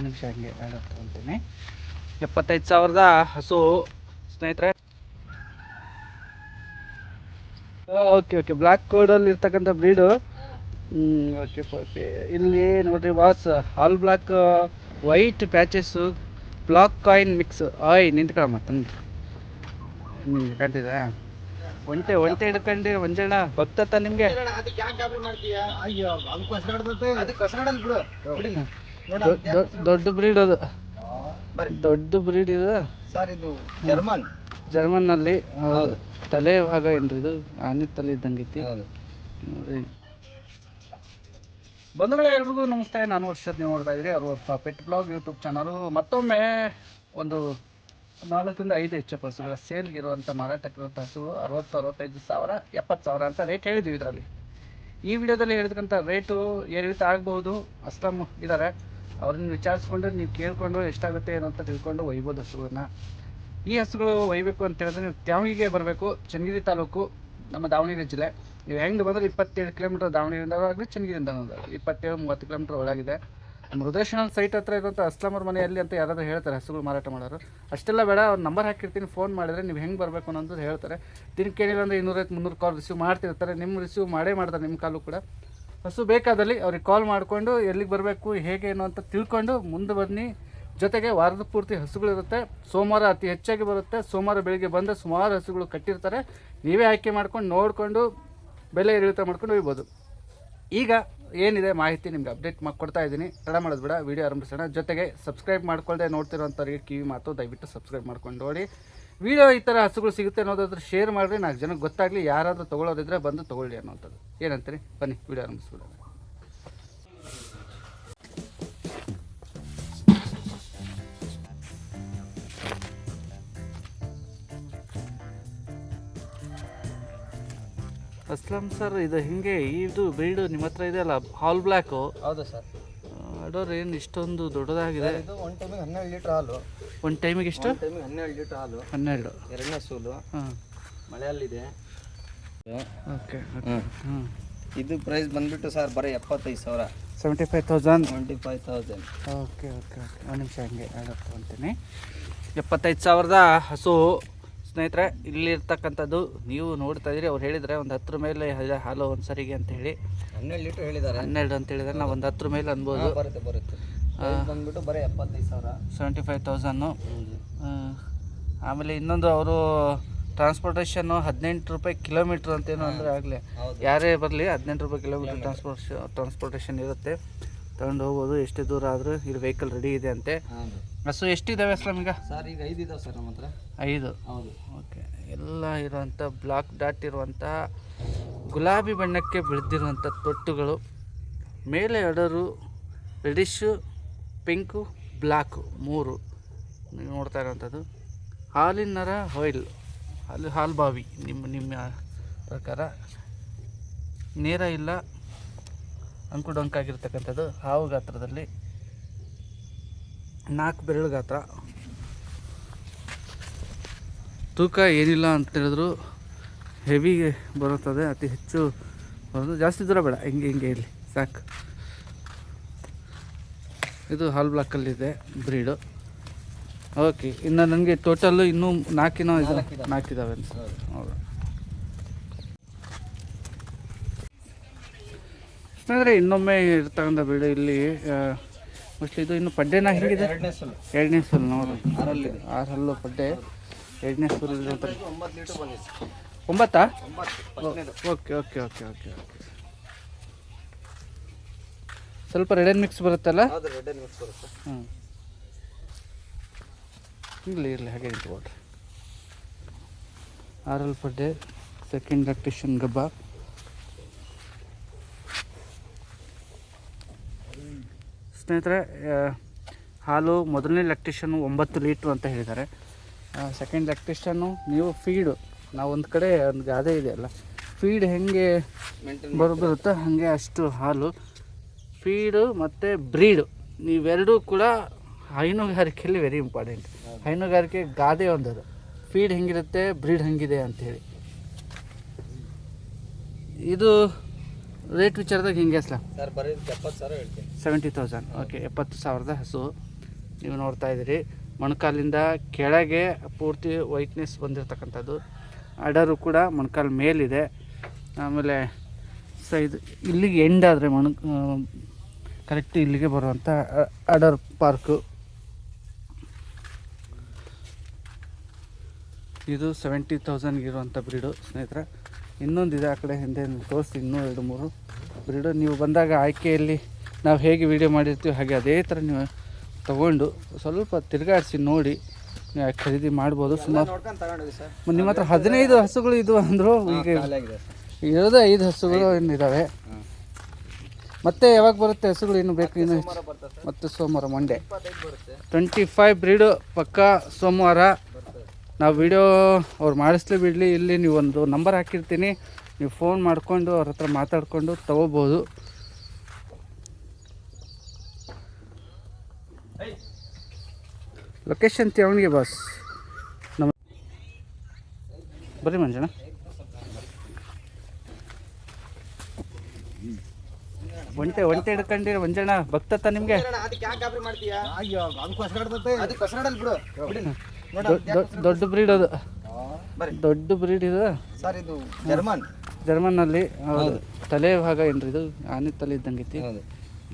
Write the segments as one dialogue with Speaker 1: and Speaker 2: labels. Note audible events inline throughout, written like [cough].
Speaker 1: ಒಂದು ನಿಮಿಷ ಹಂಗೆ ತಗೊಂತೀನಿ ಎಪ್ಪತ್ತೈದು ಸಾವಿರದ ಹಸು ಸ್ನೇಹಿತರೆ. ಓಕೆ ಓಕೆ ಬ್ಲ್ಯಾಕ್ ಕೋಡಲ್ಲಿ ಇರ್ತಕ್ಕಂಥ ಬ್ರೀಡು ಓಕೆ ಓಕೆ ಇಲ್ಲಿ ನೋಡ್ರಿ was all black white patches black coin mix ಆಯ್ ನಿಂತ್ಕೊಳಮ್ಮ ತಂದು. ಹ್ಞೂ ಕಂಡಿದೆ? ಒಂಟೆ ಒಂಟೆ ಹಿಡ್ಕೊಂಡು ಒಂಜಣ ಗೊತ್ತತ್ತ ನಿಮಗೆ? ದೊಡ್ಡ ಬ್ರೀಡ್ ಅದು. ದೊಡ್ಡ ಬ್ರೀಡ್ ಇದು.
Speaker 2: ಸರ್ ಇದು ಜರ್ಮನ್.
Speaker 1: ಜರ್ಮನ್ನಲ್ಲಿ ಹೌದು. ತಲೆ ಭಾಗ ಏನ್ರಿ ಇದು? ಆನೆ ತಲೆ ಇದ್ದಂಗೆ ಐತಿ. ನೋಡಿ. ಬಂಧುಗಳೇ ಎಲ್ರಿಗೂ ನಮಸ್ತೆ. ನಾನು ವರ್ಷದ ನೀವು ನೋಡ್ತಾ ಇದ್ರಿ ಅವರು ಪೆಟ್ ಬ್ಲಾಗ್ ಯೂಟ್ಯೂಬ್ ಚಾನಲು ಮತ್ತೊಮ್ಮೆ ಒಂದು ನಾಲ್ಕರಿಂದ ಐದು ಹೆಚ್ಚು ಹಸುಗಳ ಸೇಲ್ಗೆ ಇರುವಂಥ ಮಾರಾಟಕ್ಕಿರುವಂಥ ಹಸು ಅರವತ್ತು ಅರವತ್ತೈದು ಸಾವಿರ ಎಪ್ಪತ್ತು ಸಾವಿರ ಅಂತ ರೇಟ್ ಹೇಳಿದ್ವಿ ಇದರಲ್ಲಿ. ಈ ವಿಡಿಯೋದಲ್ಲಿ ಹೇಳಿದಂಥ ರೇಟು ಏರಿಳಿತ ಆಗ್ಬೋದು. ಅಷ್ಟಮ್ ಇದ್ದಾರೆ ಅವ್ರನ್ನ ವಿಚಾರಿಸ್ಕೊಂಡು ನೀವು ಕೇಳಿಕೊಂಡು ಎಷ್ಟಾಗುತ್ತೆ ಏನು ಅಂತ ತಿಳ್ಕೊಂಡು ಒಯ್ಬೋದು ಹಸುಗಳನ್ನ ಈ ಹಸುಗಳು ಒಯ್ಬೇಕು ಅಂತ ಹೇಳಿದ್ರೆ ನೀವು ತ್ಯಾವಿಗೆ ಬರಬೇಕು, ಚನ್ನಗಿರಿ ತಾಲೂಕು, ನಮ್ಮ ದಾವಣಗೆರೆ ಜಿಲ್ಲೆ. ನೀವು ಹೆಂಗೆ ಬಂದ್ರೆ ಇಪ್ಪತ್ತೇಳು ಕಿಲೋಮೀಟರ್ ದಾವಣಗೆರೆಯಿಂದ ಆಗಲಿ ಚನ್ನಗಿರಿಯಿಂದ ಇಪ್ಪತ್ತೇಳು, ಮೂವತ್ತು ಕಿಲೋಮೀಟರ್ ಒಳಗಿದೆ. ನಮ್ಮ ರುದ್ರೇಶ್ವರನ ಸೈಟ್ ಹತ್ರ ಇರುವಂಥ ಅಸ್ಲಾಮರ ಮನೆಯಲ್ಲಿ ಅಂತ ಯಾರಾದರೂ ಹೇಳ್ತಾರೆ, ಹಸುಗಳು ಮಾರಾಟ ಮಾಡೋರು. ಅಷ್ಟೆಲ್ಲ ಬೇಡ, ಅವ್ರ ನಂಬರ್ ಹಾಕಿರ್ತೀನಿ, ಫೋನ್ ಮಾಡಿದ್ರೆ ನೀವು ಹೆಂಗೆ ಬರಬೇಕು ಅನ್ನೋದು ಹೇಳ್ತಾರೆ. ದಿನಕ್ಕೆ ಏನಿಲ್ಲ ಅಂದರೆ ಇನ್ನೂರೈವತ್ತು ಮುನ್ನೂರು ಕಾಲ್ ರಿಸೀವ್ ಮಾಡ್ತಿರ್ತಾರೆ. ನಿಮ್ಮ ರಿಸೀವ್ ಮಾಡೇ ಮಾಡ್ತಾರೆ ನಿಮ್ಮ ಕಾಲು ಕೂಡ. ಹಸು ಬೇಕಾದಲ್ಲಿ ಅವ್ರಿಗೆ ಕಾಲ್ ಮಾಡಿಕೊಂಡು ಎಲ್ಲಿಗೆ ಬರಬೇಕು, ಹೇಗೆ ಏನು ಅಂತ ತಿಳ್ಕೊಂಡು ಮುಂದೆ ಬನ್ನಿ. ಜೊತೆಗೆ ವಾರದ ಪೂರ್ತಿ ಹಸುಗಳಿರುತ್ತೆ ಸೋಮವಾರ ಅತಿ ಹೆಚ್ಚಾಗಿ ಬರುತ್ತೆ. ಸೋಮವಾರ ಬೆಳಿಗ್ಗೆ ಬಂದರೆ ಸುಮಾರು ಹಸುಗಳು ಕಟ್ಟಿರ್ತಾರೆ. ನೀವೇ ಆಯ್ಕೆ ಮಾಡ್ಕೊಂಡು ನೋಡಿಕೊಂಡು ಬೆಲೆ ಏರಿಳಿತ ಮಾಡ್ಕೊಂಡು ಹೋಗ್ಬೋದು. ಈಗ ಏನಿದೆ ಮಾಹಿತಿ ನಿಮ್ಗೆ ಅಪ್ಡೇಟ್ ಮಾಡಿ ಕೊಡ್ತಾ ಇದ್ದೀನಿ. ತಡ ಮಾಡೋದು ಬೇಡ ವೀಡಿಯೋ ಆರಂಭಿಸೋಣ. ಜೊತೆಗೆ ಸಬ್ಸ್ಕ್ರೈಬ್ ಮಾಡ್ಕೊಳ್ಳದೆ ನೋಡ್ತಿರೋಂಥವ್ರಿಗೆ ಕಿವಿ ಮಾತು, ದಯವಿಟ್ಟು ಸಬ್ಸ್ಕ್ರೈಬ್ ಮಾಡ್ಕೊಂಡು ನೋಡಿ. ವಿಡಿಯೋ ಈ ಥರ ಹಸುಗಳು ಸಿಗುತ್ತೆ ಅನ್ನೋದಾದ್ರೆ ಶೇರ್ ಮಾಡಿರಿ. ನಾಲ್ಕು ಜನಕ್ಕೆ ಗೊತ್ತಾಗಲಿ ಯಾರಾದರೂ ತೊಗೊಳೋದಿದ್ರೆ ಬಂದು ತೊಗೊಳ್ಳಿ ಅನ್ನೋಂಥದ್ದು ಏನಂತೀರಿ? ಬನ್ನಿ ವಿಡಿಯೋ ಆರಂಭಿಸ್ಬಿಡೋಣ. ಅಸ್ಲಂ ಸರ್ ಇದು ಹಿಂಗೆ ಇದು ಬ್ರೀಡು ನಿಮ್ಮ ಹತ್ರ ಇದೆಯಲ್ಲ ಹಾಲ್ ಬ್ಲ್ಯಾಕು
Speaker 2: ಹೌದು ಸರ್.
Speaker 1: ಅಡೋರ್ ಏನು ಇಷ್ಟೊಂದು ದೊಡ್ಡದಾಗಿದೆ.
Speaker 2: ಇದು ಒನ್ ಟೈಮಿಗೆ ಹನ್ನೆರಡು ಲೀಟ್ರ್ ಹಾಲು.
Speaker 1: ಒಂದು ಟೈಮಿಗೆ ಎಷ್ಟು?
Speaker 2: ಟೈಮಿಗೆ ಹನ್ನೆರಡು ಲೀಟ್ರ್ ಹಾಲು.
Speaker 1: ಹನ್ನೆರಡು.
Speaker 2: ಎರಡನೇ ಸೂಲು.
Speaker 1: ಹಾಂ.
Speaker 2: ಮಳೆಯಲ್ಲಿದೆ.
Speaker 1: ಓಕೆ
Speaker 2: ಇದು ಪ್ರೈಸ್ ಬಂದ್ಬಿಟ್ಟು ಸರ್ ಬರೀ ಎಪ್ಪತ್ತೈದು ಸಾವಿರ.
Speaker 1: Seventy five thousand
Speaker 2: twenty five thousand
Speaker 1: okay okay okay. ಒಂದು ನಿಮಿಷ ಹಂಗೆ ಆರ್ಡರ್ ಅಂತೀನಿ ಎಪ್ಪತ್ತೈದು ಸಾವಿರದ ಹಸು. ಸ್ನೇಹಿತರೆ ಇಲ್ಲಿರ್ತಕ್ಕಂಥದ್ದು ನೀವು ನೋಡ್ತಾ ಇದ್ದೀರಿ. ಅವ್ರು ಹೇಳಿದರೆ ಒಂದು ಹತ್ತರ ಮೇಲೆ ಹಾಲು ಒಂದು ಸರಿಗೆ ಅಂತ ಹೇಳಿ.
Speaker 2: ಹನ್ನೆರಡು ಲೀಟ್ರ್ ಹೇಳಿದ್ದಾರೆ.
Speaker 1: ಹನ್ನೆರಡು ಅಂತ ಹೇಳಿದ್ರೆ ನಾವು ಒಂದು ಹತ್ತರ ಮೇಲೆ ಅನ್ಬೋದು.
Speaker 2: ಬರುತ್ತೆ ಬರುತ್ತೆ. ಬಂದ್ಬಿಟ್ಟು ಬರೀ ಎಪ್ಪತ್ತೈದು ಸಾವಿರ.
Speaker 1: ಸೆವೆಂಟಿ ಫೈವ್ ತೌಸನ್ನು ಆಮೇಲೆ ಇನ್ನೊಂದು ಅವರು ಟ್ರಾನ್ಸ್ಪೋರ್ಟೇಷನ್ನು ಹದಿನೆಂಟು ರೂಪಾಯಿ ಕಿಲೋಮೀಟ್ರ್ ಅಂತೇನು ಅಂದರೆ ಆಗಲಿ. ಯಾರೇ ಬರಲಿ ಹದಿನೆಂಟು ರೂಪಾಯಿ ಕಿಲೋಮೀಟ್ರ್ ಟ್ರಾನ್ಸ್ಪೋರ್ಟ್ ಟ್ರಾನ್ಸ್ಪೋರ್ಟೇಷನ್ ಇರುತ್ತೆ. ತಗೊಂಡು ಹೋಗ್ಬೋದು ಎಷ್ಟು ದೂರ ಆದರೂ ಇಲ್ಲಿ ವೆಹಿಕಲ್ ರೆಡಿ ಇದೆ ಅಂತೆ. ಹಸು ಎಷ್ಟಿದ್ದಾವೆ ಸರ್ ಈಗ
Speaker 2: ಸರ್ ಈಗ ಐದು ಇದಾವೆ ಸರ್ ನಮ್ಮ ಹತ್ರ
Speaker 1: ಐದು?
Speaker 2: ಹೌದು.
Speaker 1: ಓಕೆ. ಎಲ್ಲ ಇರುವಂಥ ಬ್ಲಾಕ್ ಡಾಟ್ ಇರುವಂತಹ ಗುಲಾಬಿ ಬಣ್ಣಕ್ಕೆ ಬೆಳೆದಿರುವಂಥ ತೊಟ್ಟುಗಳು. ಮೇಲೆ ಎಡರು ರೆಡಿಶು ಪಿಂಕು ಬ್ಲ್ಯಾಕು ಮೂರು. ನೀವು ನೋಡ್ತಾ ಇರೋವಂಥದ್ದು ಹಾಲಿನ ನರ ಆಯಿಲ್ ಹಾಲು ಹಾಲು ಬಾವಿ. ನಿಮ್ಮ ನಿಮ್ಮ ಪ್ರಕಾರ. ನೇರ ಇಲ್ಲ. ಅಂಕು ಡೊಂಕಾಗಿರ್ತಕ್ಕಂಥದ್ದು ಹಾವು ಗಾತ್ರದಲ್ಲಿ. ನಾಲ್ಕು ಬೆರಳು ಗಾತ್ರ. ತೂಕ ಏನಿಲ್ಲ ಅಂತ ಹೇಳಿದ್ರು ಹೆವಿ ಬರುತ್ತದೆ. ಅತಿ ಹೆಚ್ಚು ಬರೋದು ಜಾಸ್ತಿ ದೂರ ಬೇಡ. ಹಿಂಗೆ ಹಿಂಗೆ ಇರಲಿ. ಸಾಕು. ಇದು ಹಾಲ್ ಬ್ಲಾಕಲ್ಲಿದೆ ಬ್ರೀಡು ಓಕೆ ಇನ್ನು ನನಗೆ ಟೋಟಲ್ಲು ಇನ್ನೂ ನಾಲ್ಕಿನೋ ಇದು ನಾಲ್ಕಿದ್ದಾವೆ ಅಂತ.
Speaker 2: ಹೌದು.
Speaker 1: ಸ್ನೇಹಿತರೆ ಇನ್ನೊಮ್ಮೆ ಇರ್ತಕ್ಕಂಥ ಬ್ರೀಡು ಇಲ್ಲಿ ಮೋಸ್ಟ್ಲಿ ಇದು ಇನ್ನು ಪಡ್ಡೆನ ಹೇಗಿದೆ?
Speaker 2: ಎರಡನೇ ಸೂಲು
Speaker 1: ನೋಡಿ.
Speaker 2: ಆರಲ್ಲಿ
Speaker 1: ಆರು ಹಲ್ಲು ಪಡ್ಡೆ. ಎರಡನೇ ಸಲ
Speaker 2: ಒಂಬತ್ತು
Speaker 1: okay okay okay okay okay. ಸ್ವಲ್ಪ ರೆಡ್ ಆ್ಯಂಡ್ ಮಿಕ್ಸ್ ಬರುತ್ತಲ್ಲ?
Speaker 2: ಹೌದು ರೆಡ್ ಮಿಕ್ಸ್ ಬರುತ್ತೆ.
Speaker 1: ಹ್ಞೂ ಇರಲಿ ಇರಲಿ ಹಾಗೆ ಇಟ್ಕೊಳ್ರಿ ಆರಲ್ ಪಡ್ಡೆ ಸೆಕೆಂಡ್ ಎಲೆಕ್ಟ್ರಿಷಿಯನ್ ಗಬ್ಬ. ಸ್ನೇಹಿತರೆ ಹಾಲು ಮೊದಲನೇ ಲ್ಯಾಕ್ಟೇಷನ್ನು ಒಂಬತ್ತು ಲೀಟ್ರು ಅಂತ ಹೇಳಿದ್ದಾರೆ. ಸೆಕೆಂಡ್ ಲ್ಯಾಕ್ಟೇಷನ್ನು ನೀವು ಫೀಡು ನಾವು ಒಂದು ಕಡೆ ಒಂದು ಗಾದೆ ಇದೆಯಲ್ಲ ಫೀಡ್ ಹೆಂಗೆ
Speaker 2: ಬರು
Speaker 1: ಬರುತ್ತಾ ಹಾಗೆ ಅಷ್ಟು ಹಾಲು. ಫೀಡು ಮತ್ತು ಬ್ರೀಡು ನೀವೆರಡೂ ಕೂಡ ಹೈನುಗಾರಿಕೆಯಲ್ಲಿ ವೆರಿ ಇಂಪಾರ್ಟೆಂಟ್ ಹೈನುಗಾರಿಕೆ ಗಾದೆ ಒಂದದು. ಫೀಡ್ ಹೆಂಗಿರುತ್ತೆ ಬ್ರೀಡ್ ಹೆಂಗಿದೆ ಅಂಥೇಳಿ ಇದು ರೇಟ್ ವಿಚಾರದಾಗ ಹಿಂಗೆ
Speaker 2: ಸರ್
Speaker 1: ಸೆವೆಂಟಿ ತೌಸಂಡ್ ಓಕೆ ಎಪ್ಪತ್ತು ಸಾವಿರದ ಹಸು. ನೀವು ನೋಡ್ತಾ ಇದ್ದೀರಿ. ಮೊಣಕಾಲಿಂದ ಕೆಳಗೆ ಪೂರ್ತಿ ವೈಟ್ನೆಸ್ ಬಂದಿರತಕ್ಕಂಥದ್ದು. ಅಡರು ಕೂಡ ಮೊಣಕಾಲು ಮೇಲಿದೆ. ಆಮೇಲೆ ಸೈಜ್ ಇಲ್ಲಿಗೆ ಎಂಡ್ ಆದರೆ ಮೊಣ ಕರೆಕ್ಟ್ ಇಲ್ಲಿಗೆ ಬರುವಂಥ ಅಡರ್ ಪಾರ್ಕು. ಇದು ಸೆವೆಂಟಿ ತೌಸಂಡ್ಗೆ ಇರುವಂಥ ಬ್ರೀಡು ಸ್ನೇಹಿತರೆ. ಇನ್ನೊಂದಿದೆ ಆ ಕಡೆ ಹಿಂದೆ ತೋರಿಸಿ ಇನ್ನೂ ಎರಡು ಮೂರು ಬ್ರೀಡು ನೀವು ಬಂದಾಗ ಆಯ್ಕೆಯಲ್ಲಿ ನಾವು ಹೇಗೆ ವಿಡಿಯೋ ಮಾಡಿರ್ತೀವಿ ಹಾಗೆ ಅದೇ ಥರ ನೀವು ತಗೊಂಡು ಸ್ವಲ್ಪ ತಿರುಗಾಡಿಸಿ ನೋಡಿ ಖರೀದಿ ಮಾಡ್ಬೋದು. ಸುಮಾರು ನಿಮ್ಮ ಹತ್ರ ಹದಿನೈದು ಹಸುಗಳು ಇದು ಅಂದರು ಈಗ ಇರೋದೇ ಐದು ಹಸುಗಳು ಇನ್ನು ಇದ್ದಾವೆ ಮತ್ತೆ ಯಾವಾಗ ಬರುತ್ತೆ ಹಸುಗಳು ಇನ್ನು ಬೇಕು ಇನ್ನು? ಮತ್ತೆ ಸೋಮವಾರ ಮಂಡೆ ಟ್ವೆಂಟಿ ಫೈವ್ ಬ್ರೀಡು ಪಕ್ಕಾ ಸೋಮವಾರ. ನಾವು ವಿಡಿಯೋ ಅವ್ರು ಮಾಡಿಸ್ಲಿ ಬಿಡಲಿ. ಇಲ್ಲಿ ನೀವು ಒಂದು ನಂಬರ್ ಹಾಕಿರ್ತೀನಿ. ನೀವು ಫೋನ್ ಮಾಡಿಕೊಂಡು ಅವ್ರ ಹತ್ರ ಮಾತಾಡಿಕೊಂಡು ತಗೋಬೋದು. ಲೊಕೇಶನ್ ತ್ಯಾವಣಿಗೆ ಬಾಸ್ ನಮ್ಮ ಬರ್ರಿ ಮಂಜಣ್ಣ ಒಂಟೆ ಒಂಟೆ ಹಿಡ್ಕೊಂಡಿರ ಮಂಜಣ್ಣ ಭಕ್ತತ್ತ ನಿಮಗೆ?
Speaker 2: ಅದಕ್ಕೆ ಯಾಕೆ ಗಾಬರಿ ಮಾಡ್ತೀಯಾ? ಅಯ್ಯೋ ಅದು ಕಸಗಾಡ್ತೈತೆ ಅದು ಕಸಗಾಡಲ್ ಬಿಡು. ಬಿಡಿ. ನೋಡ
Speaker 1: ದೊಡ್ಡ ಬ್ರೀಡ್ ಅದು. ದೊಡ್ಡ ಬ್ರೀಡ್ ಇದು.
Speaker 2: ಸರ್ ಇದು ಜರ್ಮನ್.
Speaker 1: ಜರ್ಮನ್ನಲ್ಲಿ ಹೌದು. ತಲೆ ಭಾಗ ಏನ್ರಿ ಇದು? ಆನೆ ತಲೆ ಇದ್ದಂಗೆ ಐತಿ.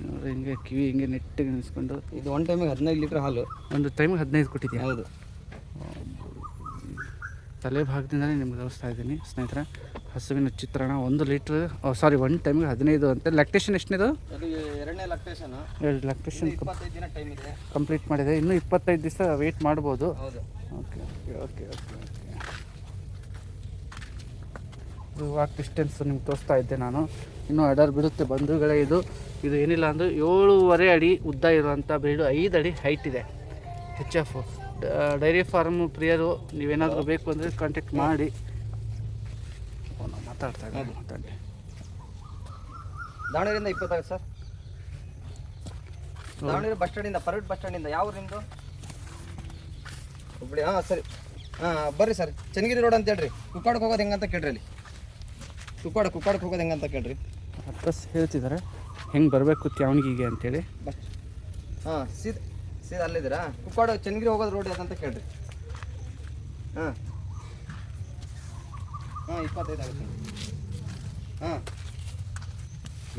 Speaker 1: ನೋಡ್ರಿ ಹಿಂಗೆ ಕಿವಿ ಹಿಂಗೆ ನೆಟ್ಟಿಗೆ ನಿಲ್ಸ್ಕೊಂಡು
Speaker 2: ಇದು ಒನ್ ಟೈಮಿಗೆ ಹದಿನೈದು ಲೀಟ್ರ್ ಹಾಲು.
Speaker 1: ಒಂದು ಟೈಮಿಗೆ ಹದಿನೈದು ಕೊಟ್ಟಿದ್ಯಾ?
Speaker 2: ಹೌದು.
Speaker 1: ತಲೆ ಭಾಗದಿಂದಲೇ ನಿಮ್ಗೆ ತೋರಿಸ್ತಾ ಇದ್ದೀನಿ ಸ್ನೇಹಿತರೆ. ಹಸುವಿನ ಚಿತ್ರಣ ಒಂದು ಲೀಟ್ರ್ ಸಾರಿ ಒನ್ ಟೈಮಿಗೆ ಹದಿನೈದು ಅಂತ. ಲ್ಯಾಕ್ಟೇಷನ್ ಎಷ್ಟನೇದು?
Speaker 2: ಇದು ಎರಡನೇ ಲಕ್ಟೇಷನ್
Speaker 1: ಎರಡು ಲ್ಯಾಕ್ಟೇಷನ್
Speaker 2: ಇಪ್ಪತ್ತೈದು ದಿನ ಟೈಮ್ ಇದೆ.
Speaker 1: ಕಂಪ್ಲೀಟ್ ಮಾಡಿದೆ. ಇನ್ನೂ ಇಪ್ಪತ್ತೈದು ದಿವಸ ವೇಟ್ ಮಾಡ್ಬೋದು. Okay okay okay okay walk distance ನಿಮ್ಗೆ ತೋರಿಸ್ತಾ ಇದ್ದೆ ನಾನು. ಇನ್ನೂ ಅಡರ್ ಬಿಡುತ್ತೆ ಬಂಧುಗಳೇ ಇದು. ಇದು ಏನಿಲ್ಲ ಅಂದರೆ ಏಳೂವರೆ ಅಡಿ ಉದ್ದ ಇರುವಂಥ ಬ್ರೀಡು ಐದು ಅಡಿ ಹೈಟ್ ಇದೆ. ಹೆಚ್ ಎಫ್ ಡೈರಿ ಫಾರ್ಮ್ ಪ್ರಿಯರು ನೀವೇನಾದರೂ ಬೇಕು ಅಂದರೆ ಕಾಂಟ್ಯಾಕ್ಟ್ ಮಾಡಿ. ಮಾತಾಡ್ತಾ ಇದ್ದೀನಿ ಮಾತಾಡಿ.
Speaker 2: ದಾವಣಗೆರೆಯಿಂದ ಇಪ್ಪತ್ತಾಗುತ್ತೆ ಸರ್. ದಾವಣಗೆರೆ ಬಸ್ ಸ್ಟ್ಯಾಂಡಿಂದ ಪರ್ವಟ್ ಬಸ್ ಸ್ಟ್ಯಾಂಡಿಂದ ಯಾವ ನಿಮ್ಮದು ಹುಬ್ಳಿ ಹಾಂ ಸರಿ. ಹಾಂ ಬರ್ರಿ ಸರ್. ಚನ್ನಗಿರಿ ರೋಡ್ ಅಂತ ಹೇಳ್ರಿ. ಕುಕ್ಕಾಡಕ್ಕೆ ಹೋಗೋದು ಹೆಂಗಂತ ಕೇಳ್ರಿ ಅಲ್ಲಿ. ಕುಕ್ಕಾಡ ಕುಕ್ಕಾಡಕ್ಕೆ ಹೋಗೋದು ಹೆಂಗಂತ ಕೇಳ್ರಿ.
Speaker 1: ಅಡ್ರೆಸ್ ಹೇಳ್ತಿದ್ದಾರೆ. ಹೆಂಗೆ ಬರಬೇಕು ತ್ಯಾವಣಿಗೆ ಅಂತೇಳಿ.
Speaker 2: ಬಸ್ ಹಾಂ ಸೀದಾ ಸೀದಾ ಅಲ್ಲಿದ್ದೀರಾ? ಕುಕ್ಕಾಡ ಚನ್ನಗಿರಿ ಹೋಗೋದು ರೋಡ್ ಯಾವ್ದಂತ ಕೇಳ್ರಿ. ಹಾಂ. ಹಾಂ ಇಪ್ಪತ್ತೈದು ಆಗುತ್ತೆ. ಹಾಂ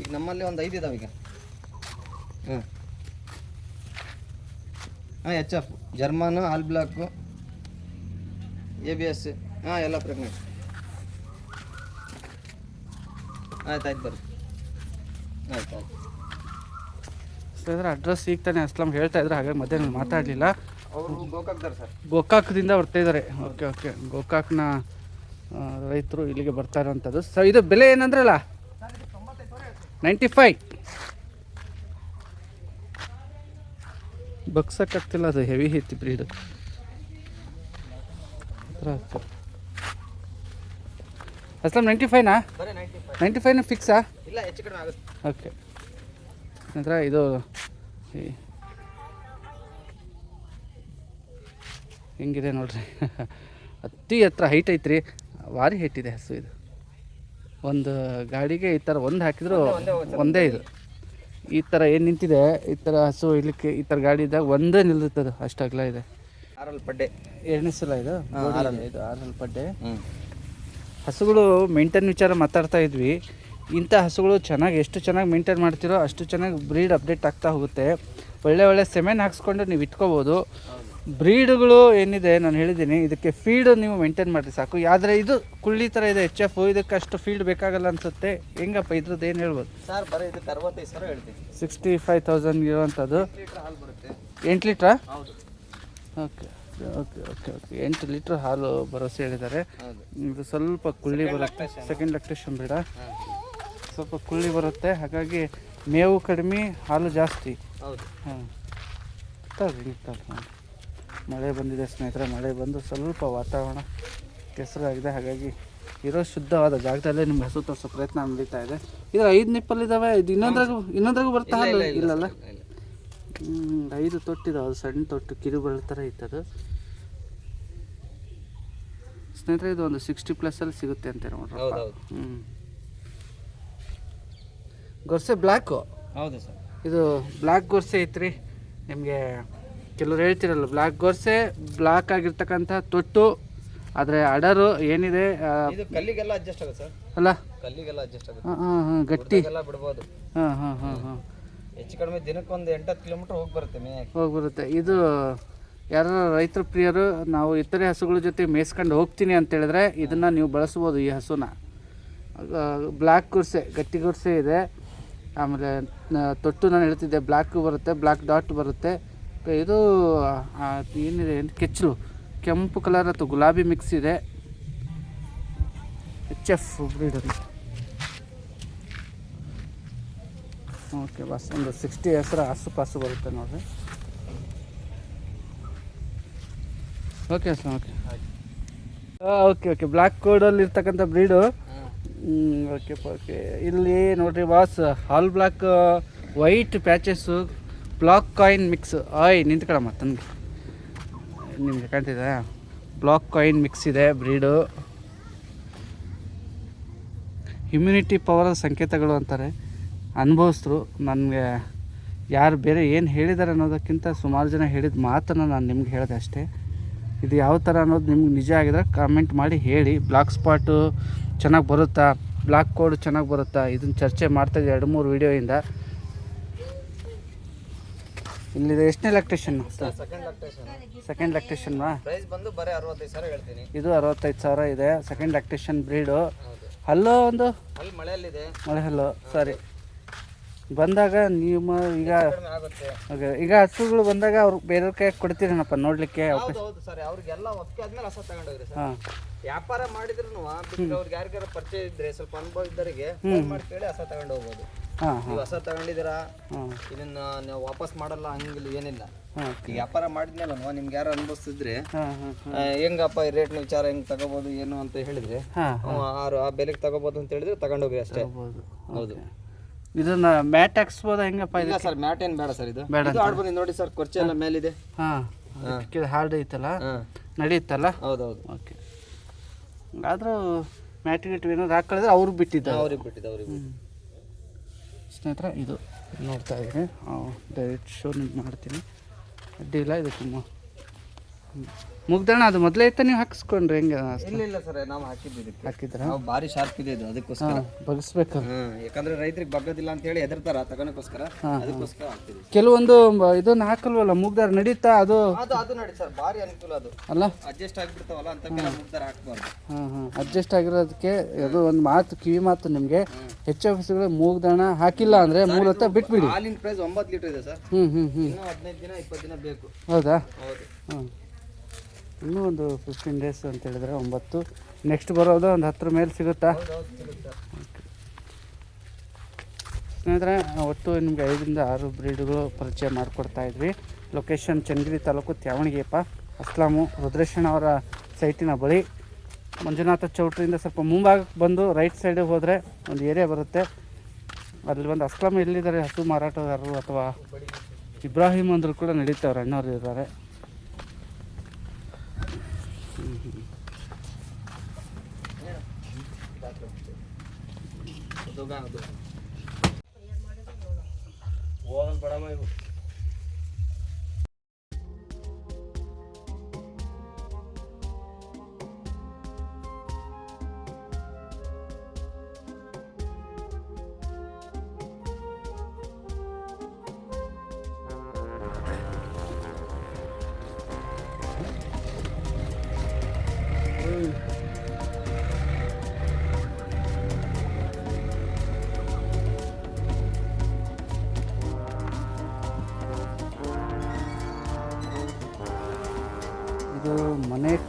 Speaker 2: ಈಗ ನಮ್ಮಲ್ಲಿ ಒಂದು ಐದು ಇದಾವೆ ಈಗ. ಹಾಂ ಹಾಂ H F German all black A B S ಹಾಂ ಎಲ್ಲ ಪ್ರೆಗ್ನೆಂಟ್ ಆಯ್ತು ಆಯ್ತು ಬರ್ರಿ. ಆಯ್ತು ಆಯ್ತು.
Speaker 1: ಸರ್ ಅಡ್ರೆಸ್ ಈಗ ತಾನೇ ಅಸ್ಲಾಂ ಹೇಳ್ತಾ ಇದ್ರೆ ಹಾಗಾಗಿ ಮಧ್ಯಾಹ್ನ ನಾನು ಮಾತಾಡಲಿಲ್ಲ.
Speaker 2: ಅವರು ಗೋಕಾಕ್ದಾರ ಸರ್.
Speaker 1: ಗೋಕಾಕ್ದಿಂದ ಬರ್ತಾ ಇದ್ದಾರೆ. Okay okay. ಗೋಕಾಕ್ನ ರೈತರು ಇಲ್ಲಿಗೆ ಬರ್ತಾ ಇರೋವಂಥದ್ದು. ಸೊ ಇದು ಬೆಲೆ ಏನಂದ್ರಲ್ಲ? ನೈಂಟಿ ಫೈ ಬಗ್ಸಕ್ಕಾಗ್ತಿಲ್ಲ ಅದು ಹೆವಿ ಐತಿ ಬ್ರೀಡ್ ಅಸ್ಲಾಮ್ ನೈಂಟಿ ಫೈನಾ
Speaker 2: ನೈಂಟಿ
Speaker 1: ಫೈವ್ನ ಫಿಕ್ಸಾ ಓಕೆ ನಂತರ ಇದು ಹೆಂಗಿದೆ ನೋಡ್ರಿ. [laughs] ಅತಿ ಹತ್ರ ಹೈಟ್ ಐತ್ರಿ. ಭಾರಿ ಹಿಟ್ಟಿದೆ ಹಸು ಇದು. ಒಂದು ಗಾಡಿಗೆ ಈ ಥರ ಒಂದು ಹಾಕಿದ್ರು ಒಂದೇ ಇದು. ಈ ಥರ ಏನು ನಿಂತಿದೆ ಈ ಥರ ಹಸು ಇಡ್ಲಿಕ್ಕೆ ಈ ಥರ ಗಾಡಿ ಇದ್ದಾಗ ಒಂದೇ ನಿಲ್ಲುತ್ತದೆ ಅಷ್ಟು ಅಗಲ ಇದೆ.
Speaker 2: ಆರಲ್ ಪಡ್ಡೆ.
Speaker 1: ಎರಡನೇ ಸಲ ಇದೆ? ಇದು ಆರಲ್ ಪಡ್ಡೆ. ಹಸುಗಳು ಮೇಂಟೈನ್ ವಿಚಾರ ಮಾತಾಡ್ತಾ ಇದ್ವಿ. ಇಂಥ ಹಸುಗಳು ಚೆನ್ನಾಗಿ ಎಷ್ಟು ಚೆನ್ನಾಗಿ ಮೇಂಟೈನ್ ಮಾಡ್ತಿರೋ ಅಷ್ಟು ಚೆನ್ನಾಗಿ ಬ್ರೀಡ್ ಅಪ್ಡೇಟ್ ಆಗ್ತಾ ಹೋಗುತ್ತೆ. ಒಳ್ಳೆ ಒಳ್ಳೆ ಸೆಮೆನ್ ಹಾಕ್ಸ್ಕೊಂಡು ನೀವು ಇಟ್ಕೋಬೋದು. ಬ್ರೀಡ್ಗಳು ಏನಿದೆ ನಾನು ಹೇಳಿದ್ದೀನಿ ಇದಕ್ಕೆ ಫೀಡ್ ನೀವು ಮೇಂಟೈನ್ ಮಾಡಿರಿ ಸಾಕು. ಆದರೆ ಇದು ಕುಳ್ಳಿ ಥರ ಇದೆ ಎಚ್ ಎಫ್ ಇದಕ್ಕೆ ಅಷ್ಟು ಫೀಲ್ಡ್ ಬೇಕಾಗಲ್ಲ ಅನಿಸುತ್ತೆ. ಹೆಂಗಪ್ಪ ಇದ್ರದ್ದು ಏನು ಹೇಳ್ಬೋದು?
Speaker 2: ಸರ್ ಬರೀ ಇದಕ್ಕೆ ಅರವತ್ತೈದು ಸಾವಿರ ಹೇಳ್ತೀನಿ.
Speaker 1: ಸಿಕ್ಸ್ಟಿ ಫೈವ್ ತೌಸಂಡ್ ಇರುವಂಥದ್ದು
Speaker 2: ಬರುತ್ತೆ.
Speaker 1: ಎಂಟು ಲೀಟ್ರಾ? Okay okay okay okay. ಎಂಟು ಲೀಟ್ರ್ ಹಾಲು ಭರವಸೆ ಹೇಳಿದ್ದಾರೆ. ಇದು ಸ್ವಲ್ಪ ಕುಳ್ಳಿ ಬರುತ್ತೆ. ಸೆಕೆಂಡ್ ಲಕ್ಟೇಷನ್ ಬೇಡ. ಸ್ವಲ್ಪ ಕುಳ್ಳಿ ಬರುತ್ತೆ. ಹಾಗಾಗಿ ಮೇವು ಕಡಿಮೆ ಹಾಲು ಜಾಸ್ತಿ.
Speaker 2: ಹೌದು.
Speaker 1: ಹಾಂ. ತಗೊಳ್ಳಿ ನೋಡಿ ಮಳೆ ಬಂದಿದೆ ಸ್ನೇಹಿತರೆ ಮಳೆ ಬಂದು ಸ್ವಲ್ಪ ವಾತಾವರಣ ಕೆಸರಾಗಿದೆ. ಹಾಗಾಗಿ ಇರೋ ಶುದ್ಧವಾದ ಜಾಗದಲ್ಲೇ ನಿಮ್ಗೆ ಹಸು ತೋರಿಸೋ ಪ್ರಯತ್ನ ನಡೀತಾ ಇದೆ. ಇದು ಐದು ನಿಪ್ಪಲ್ಲಿದ್ದಾವೆ ಇದು ಇನ್ನೊಂದ್ರಾಗೂ ಇನ್ನೊಂದ್ರಾಗೂ ಬರ್ತಾ
Speaker 2: ಇಲ್ಲ, ಇಲ್ಲ, ಇಲ್ಲ,
Speaker 1: ಇಲ್ಲಲ್ಲ?
Speaker 2: ಇಲ್ಲ, ಇಲ್ಲ.
Speaker 1: ಐದು ತೊಟ್ಟಿದಾವೆ ಅದು ಸಣ್ಣ ತೊಟ್ಟು ಕಿರುಬಳ ಥರ ಇತ್ತದು. ಸ್ನೇಹಿತರೆ ಇದು ಒಂದು ಸಿಕ್ಸ್ಟಿ ಪ್ಲಸ್ಸಲ್ಲಿ ಸಿಗುತ್ತೆ ಅಂತ
Speaker 2: ನೋಡ್ರಿ
Speaker 1: ಹ್ಞೂ ಗೊರ್ಸೆ ಬ್ಲ್ಯಾಕು
Speaker 2: ಹೌದು ಸರ್.
Speaker 1: ಇದು ಬ್ಲ್ಯಾಕ್ ಗೊರ್ಸೆ ಐತ್ರಿ ನಿಮಗೆ ಕೆಲವ್ರು ಹೇಳ್ತಿರಲ್ಲ ಬ್ಲ್ಯಾಕ್ ಗೋರ್ಸೆ ಬ್ಲ್ಯಾಕ್ ಆಗಿರ್ತಕ್ಕಂಥ ತೊಟ್ಟು ಆದರೆ ಅಡರು ಏನಿದೆ ಆ,
Speaker 2: ಇದು ಕಲ್ಲಿಗೆಲ್ಲ ಅಡ್ಜಸ್ಟ್ ಆಗುತ್ತೆ ಸರ್.
Speaker 1: ಅಲ್ಲ?
Speaker 2: ಕಲ್ಲಿಗೆಲ್ಲ ಅಡ್ಜಸ್ಟ್ ಆಗುತ್ತೆ.
Speaker 1: ಹಾಂ ಹಾಂ ಹಾಂ ಗಟ್ಟಿ.
Speaker 2: ಎಲ್ಲ ಬಿಡ್ಬೋದು.
Speaker 1: ಹಾಂ ಹಾಂ ಹಾಂ ಹಾಂ.
Speaker 2: ಹೆಚ್ಚು ಕಡಿಮೆ ದಿನಕ್ಕೆ ಒಂದು ಎಂಟತ್ತು ಕಿಲೋಮೀಟರ್ ಹೋಗಿ ಬರುತ್ತೆ
Speaker 1: ಹೋಗಿ ಬರುತ್ತೆ ಇದು ಯಾರು ರೈತರ ಪ್ರಿಯರು ನಾವು ಇತರೆ ಹಸುಗಳ ಜೊತೆ ಮೇಯ್ಸ್ಕೊಂಡು ಹೋಗ್ತೀನಿ ಅಂತ ಹೇಳಿದ್ರೆ ಇದನ್ನು ನೀವು ಬಳಸ್ಬೋದು ಈ ಹಸುನ. ಬ್ಲ್ಯಾಕ್ ಗುರ್ಸೆ ಗಟ್ಟಿ ಗುರ್ಸೆ ಇದೆ. ಆಮೇಲೆ ತೊಟ್ಟು ನಾನು ಹೇಳ್ತಿದ್ದೆ ಬ್ಲ್ಯಾಕು ಬರುತ್ತೆ ಬ್ಲ್ಯಾಕ್ ಡಾಟ್ ಬರುತ್ತೆ. ಇದು ಏನಿದೆ ಏನು ಕೆಚ್ಚಲು. ಕೆಂಪು ಕಲರ್ ಅಥವಾ ಗುಲಾಬಿ ಮಿಕ್ಸ್ ಇದೆ. ಎಚ್ ಎಫ್ ಬ್ರೀಡಲ್ಲಿ ಓಕೆ ಬಸ್ ಒಂದು ಸಿಕ್ಸ್ಟಿ ಹೆಸರು ಆಸುಪಾಸು ಬರುತ್ತೆ ನೋಡಿರಿ. Okay sir okay okay okay black ಕೋಡಲ್ಲಿ ಇರ್ತಕ್ಕಂಥ ಬ್ರೀಡು ಓಕೆ ಓಕೆ ಇಲ್ಲಿ ನೋಡಿರಿ ಬಾಸ್ ಹಾಲ್ black white patches black coin mix ಆಯ್ ನಿಂತ್ಕೊಳಮ್ಮ ತನಗೆ ನಿಮಗೆ ಕಾಣ್ತಿದೆ? ಬ್ಲಾಕ್ ಕಾಯಿನ್ ಮಿಕ್ಸ್ ಇದೆ ಬ್ರೀಡು ಇಮ್ಯುನಿಟಿ ಪವರ್ ಸಂಕೇತಗಳು ಅಂತಾರೆ. ಅನುಭವಿಸ್ರು ನನಗೆ ಯಾರು ಬೇರೆ ಏನು ಹೇಳಿದ್ದಾರೆ ಅನ್ನೋದಕ್ಕಿಂತ ಸುಮಾರು ಜನ ಹೇಳಿದ ಮಾತನ್ನು ನಾನು ನಿಮ್ಗೆ ಹೇಳಿದೆ ಅಷ್ಟೇ. ಇದು ಯಾವ ಥರ ಅನ್ನೋದು ನಿಮ್ಗೆ ನಿಜ ಆಗಿದ್ರೆ ಕಾಮೆಂಟ್ ಮಾಡಿ ಹೇಳಿ. ಬ್ಲಾಕ್ ಸ್ಪಾಟು ಚೆನ್ನಾಗಿ ಬರುತ್ತಾ? ಬ್ಲಾಕ್ ಕೋಡ್ ಚೆನ್ನಾಗಿ ಬರುತ್ತಾ? ಇದನ್ನು ಚರ್ಚೆ ಮಾಡ್ತಾಯಿದ್ದೆ ಎರಡು ಮೂರು ವೀಡಿಯೋಯಿಂದ ಇಲ್ಲಿದೆ ಎಷ್ಟನೇ ಲ್ಯಾಕ್ಟೇಷನ್
Speaker 2: ಸೆಕೆಂಡ್
Speaker 1: ಲ್ಯಾಕ್ಟೇಷನ್ವಾ
Speaker 2: ಪ್ರೈಸ್ ಬಂದು ಬರೀ ಅರವತ್ತೈದು ಸಾವಿರ ಹೇಳ್ತೀನಿ.
Speaker 1: ಇದು ಅರವತ್ತೈದು ಸಾವಿರ ಇದೆ. ಸೆಕೆಂಡ್ ಲ್ಯಾಕ್ಟೇಷನ್ ಬ್ರೀಡು ಹಲ್ಲು ಒಂದು?
Speaker 2: ಅಲ್ಲಿ ಮಳೆಯಲ್ಲಿದೆ.
Speaker 1: ಮಳೆ ಹಲ್ಲು? ಸಾರಿ. ಬಂದಾಗ ನಿಮ್ಮ ಈಗ ಓಕೆ ಈಗ ಹಸುಗಳು ಬಂದಾಗ ಅವ್ರು ಬೇರೆಯವ್ರ ಕೈ ಕೊಡ್ತೀರೇನಪ್ಪ ನೋಡಲಿಕ್ಕೆ?
Speaker 2: ಅವಕಾಶ
Speaker 1: ಹಾಂ.
Speaker 2: ವ್ಯಾಪಾರ ಮಾಡಿದ್ರು ಅವ್ರಿಗೆ ಯಾರಿಗಾರ ಪರಿಚಯ ಇದ್ರೆ ಸ್ವಲ್ಪ ಅನುಭವ ಇದ್ದವರಿಗೆ ಮಾಡಿ ಕೇಳಿ ಹೊಸ ತಗೊಂಡು ಹೋಗ್ಬೋದು. ನೀವು ಹೊಸ ತಗೊಂಡಿದ್ದೀರಾ? ಇದನ್ನ ನಾವು ವಾಪಸ್ ಮಾಡಲ್ಲ ಹಂಗಿಲ್ಲ ಏನಿಲ್ಲ. ಈಗ ವ್ಯಾಪಾರ ಮಾಡಿದ್ಮೇಲೆ ನಿಮ್ಗೆ ಯಾರು ಅನುಭವಿಸಿದ್ರೆ ಹೆಂಗಪ್ಪ ಈ ರೇಟ್ನ ವಿಚಾರ ಹೆಂಗ್ ತಗೋಬಹುದು ಏನು ಅಂತ ಹೇಳಿದ್ರೆ ಆ ಬೆಲೆಗೆ ತಗೋಬಹುದು ಅಂತ ಹೇಳಿದ್ರೆ ತಗೊಂಡೋಗ್ರಿ ಅಷ್ಟೇ.
Speaker 1: ಹೌದು. ಇದನ್ನ ಮ್ಯಾಟ್ ಹಾಕ್ಸ್ಬೋದ ಹೆಂಗಪ್ಪ
Speaker 2: ಇಲ್ಲ ಸರ್ ಮ್ಯಾಟ್ ಏನ್ ಬೇಡ ಸರ್ ಇದು. ಇದು ಆಡ್ಬೋದು ನೋಡಿ ಸರ್ ಕೊರ್ಚೆ ಎಲ್ಲ ಮೇಲಿದೆ.
Speaker 1: ಹಾಂ. ಹಾರ್ಡ್ ಐತಲ್ಲ? ನಡೆಯುತ್ತಲ್ಲ
Speaker 2: ಹೌದೌದು.
Speaker 1: ಓಕೆ. ಆದರೂ ಮ್ಯಾಟ್ ಗಿಟ್ ಏನಾದ್ರು ಹಾಕೊಳ್ಳಿದ್ರೆ ಅವ್ರು ಬಿಟ್ಟಿದ್ದ
Speaker 2: ಅವ್ರಿಗೆ ಬಿಟ್ಟಿದ್ದ ಅವ್ರಿಗೆ
Speaker 1: ಸ್ನೇಹಿತರ ಇದು ನೋಡ್ತಾ ಇದ್ದೀನಿ. ಡೈರೆಕ್ಟ್ ಶೋ ನಿಮ್ಗೆ ಮಾಡ್ತೀನಿ. ಅಡ್ಡಿ ಇಲ್ಲ ತುಂಬ ಮುಗ್ದಣ್ಣ ಅದು ಮೊದಲೇ ಇತ್ತ ನೀವು ಹಾಕಿಸ್ಕೊಂಡ್ರಿ ಹೆಂಗೆ
Speaker 2: ಇಲ್ಲ ಇಲ್ಲ ಸರ್ ನಾವು ಹಾಕಿದ್ದೀವಿ ಇದಕ್ಕೆ.
Speaker 1: ಹಾಕಿದ್ರ?
Speaker 2: ನಾವು ಭಾರಿ ಶಾರ್ಪ್ ಇದೆ ಇದು ಅದಕ್ಕೋಸ್ಕರ.
Speaker 1: ಹಾಂ ಬಗ್ಸ್ಬೇಕಲ್ಲ
Speaker 2: ಯಾಕಂದ್ರೆ ರೈತರಿಗೆ ಬಗ್ಗದಿಲ್ಲ ಅಂತ ಹೇಳಿ ಹೆದರ್ತಾರ ತಗೋಣಕ್ಕೋಸ್ಕರ. ಅದಕ್ಕೋಸ್ಕರ ಹಾಕ್ತಿದ್ವಿ
Speaker 1: ಕೆಲವೊಂದು ಇದನ್ನ ಹಾಕಲ್ವಲ್ಲ ಮುಗ್ದಾರ ನಡೀತಾ ಅದು?
Speaker 2: ಅದು ಅದು ನಡಿ ಸರ್ ಭಾರಿ ಅನುಕೂಲ ಅದು.
Speaker 1: ಅಲ್ಲ?
Speaker 2: ಅಡ್ಜಸ್ಟ್ ಆಗ್ಬಿಡ್ತಾವಲ್ಲ ಅಂತ ಮುಗ್ದಾರ ಹಾಕ್ಬಾರ್ದು.
Speaker 1: ಹಾಂ ಹಾಂ. ಅಡ್ಜಸ್ಟ್ ಆಗಿರೋದಕ್ಕೆ ಅದು ಒಂದು ಮಾತು ಕಿವಿ ಮಾತು ನಿಮಗೆ. ಹೆಚ್ಚು ಆಫೀಸ್ಗಳು ಮೂಗ್ದಾಣ ಹಾಕಿಲ್ಲ ಅಂದ್ರೆ ಮೂಲತಃ ಬಿಟ್ಬಿಡಿ.
Speaker 2: ಹಾಲಿನ ಪ್ರೈಸ್ ಒಂಬತ್ತು ಲೀಟರ್ ಇದೆ ಸರ್.
Speaker 1: ಹ್ಞೂ ಹ್ಞೂ ಹ್ಞೂ
Speaker 2: ಇನ್ನೂ ಹದಿನೈದು ದಿನ ಇಪ್ಪತ್ತು ದಿನ ಬೇಕು.
Speaker 1: ಹೌದಾ?
Speaker 2: ಹೌದು.
Speaker 1: ಹಾಂ ಇನ್ನೂ ಒಂದು ಫಿಫ್ಟೀನ್ ಡೇಸ್ ಅಂತ ಹೇಳಿದ್ರೆ ಒಂಬತ್ತು. ನೆಕ್ಸ್ಟ್ ಬರೋದು ಒಂದು ಹತ್ತರ ಮೇಲೆ ಸಿಗುತ್ತಾ? ಸ್ನೇಹಿತರೆ ಒಟ್ಟು ನಿಮಗೆ ಐದರಿಂದ ಆರು ಬ್ರೀಡ್ಗಳು ಪರಿಚಯ ಮಾಡಿಕೊಡ್ತಾ ಇದ್ವಿ. ಲೊಕೇಶನ್ ಚನ್ನಗಿರಿ ತಾಲೂಕು ತ್ಯಾವಣಿಗೆಪ್ಪ ಅಸ್ಲಾಮು ರುದ್ರೇಶನ್ ಅವರ ಸೈಟಿನ ಬಳಿ. ಮಂಜುನಾಥ ಚೌಟ್ರಿಯಿಂದ ಸ್ವಲ್ಪ ಮುಂಭಾಗಕ್ಕೆ ಬಂದು ರೈಟ್ ಸೈಡಿಗೆ ಹೋದರೆ ಒಂದು ಏರಿಯಾ ಬರುತ್ತೆ. ಅಲ್ಲಿ ಒಂದು ಅಸ್ಲಾಮ್ ಎಲ್ಲಿದ್ದಾರೆ? ಹಸು ಮಾರಾಟಗಾರರು ಅಥವಾ ಇಬ್ರಾಹಿಂ ಅಂದರು ಕೂಡ ನಡೀತವ್ರೆ ಅಣ್ಣವ್ರು ಇದ್ದಾರೆ.
Speaker 2: દોગાણ દો ઓલ
Speaker 1: બડામાં આવ્યો.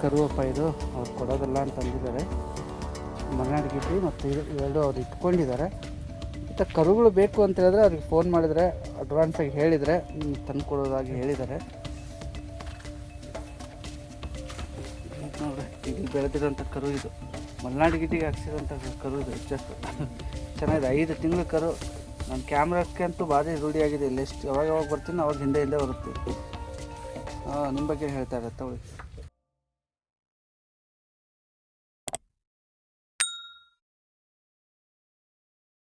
Speaker 1: ಕರುವಪ್ಪ ಇದು ಅವ್ರು ಕೊಡೋದಿಲ್ಲ ಅಂತ ಅಂದಿದ್ದಾರೆ. ಮಲೆನಾಡು ಗಿಡ್ಡಿ ಮತ್ತು ಇದು ಎರಡು ಅವ್ರು ಇಟ್ಕೊಂಡಿದ್ದಾರೆ. ಮತ್ತು ಕರುಗಳು ಬೇಕು ಅಂತ ಹೇಳಿದ್ರೆ ಅವ್ರಿಗೆ ಫೋನ್ ಮಾಡಿದರೆ ಅಡ್ವಾನ್ಸಾಗಿ ಹೇಳಿದರೆ ತಂದು ಕೊಡೋದಾಗಿ ಹೇಳಿದ್ದಾರೆ. ನೋಡ್ರಿ, ಇಲ್ಲಿ ಬೆಳೆದಿರೋಂಥ ಕರು ಇದು. ಮಲೆನಾಡು ಗಿಟ್ಟಿಗೆ ಹಾಕ್ಸಿರೋಂಥ ಕರು ಇದು ಜಸ್ಟ್ ಚೆನ್ನಾಗಿದೆ. ಐದು ತಿಂಗಳ ಕರು. ನನ್ನ ಕ್ಯಾಮ್ರಾಕ್ಕೆ ಅಂತೂ ಭಾರಿ ರೂಢಿಯಾಗಿದೆ ಇಲ್ಲಿ ಎಷ್ಟು ಯಾವಾಗ ಯಾವಾಗ ಬರ್ತೀನಿ ಅವಾಗ ಹಿಂದೆ ಹಿಂದೆ ಬರುತ್ತೆ. ನಿಮ್ಮ ಬಗ್ಗೆ ಹೇಳ್ತಾ ಇರತ್ತೆ ಅವಳಿಗೆ